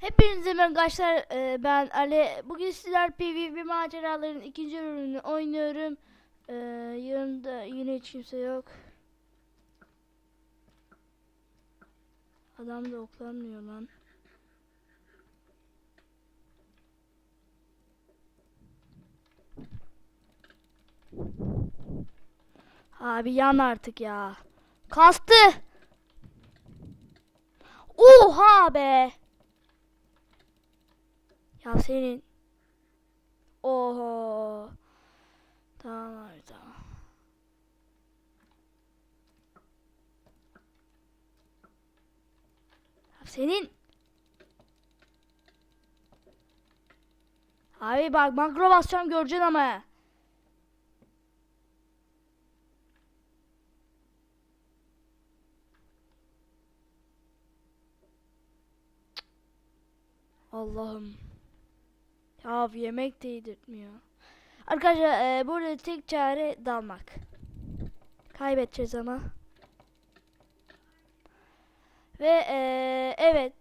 Hepinize merhaba arkadaşlar Ee, ben Ali. Bugün sizler PvP maceraların ikinci bölümünü oynuyorum. Ee, yanımda yine hiç kimse yok. Adam da oklanmıyor lan Abi yan artık ya Kastı Oha be ya senin. Oho. Tamam abi tamam. Ya senin. Abi bak makro basacağım göreceksin ama. Allah'ım. Ya yemek de yedirtmiyor. Arkadaşlar e, burada tek çare dalmak. Kaybedeceğiz ama. Ve e, evet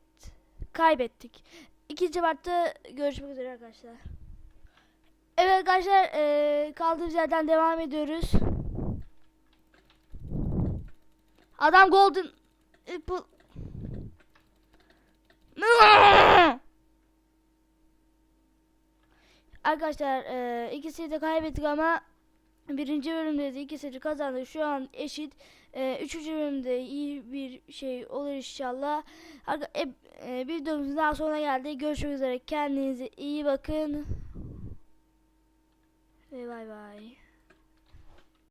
kaybettik. İkinci partta görüşmek üzere arkadaşlar. Evet arkadaşlar e, kaldığımız yerden devam ediyoruz. Adam golden apple. Arkadaşlar e, ikisini de kaybettik ama birinci bölümde de ikisi de kazandı. Şu an eşit. E, üçüncü bölümde iyi bir şey olur inşallah. Arka, e, e, bir videomuzun daha sonuna geldi. Görüşmek üzere. Kendinize iyi bakın. Ve bay bay.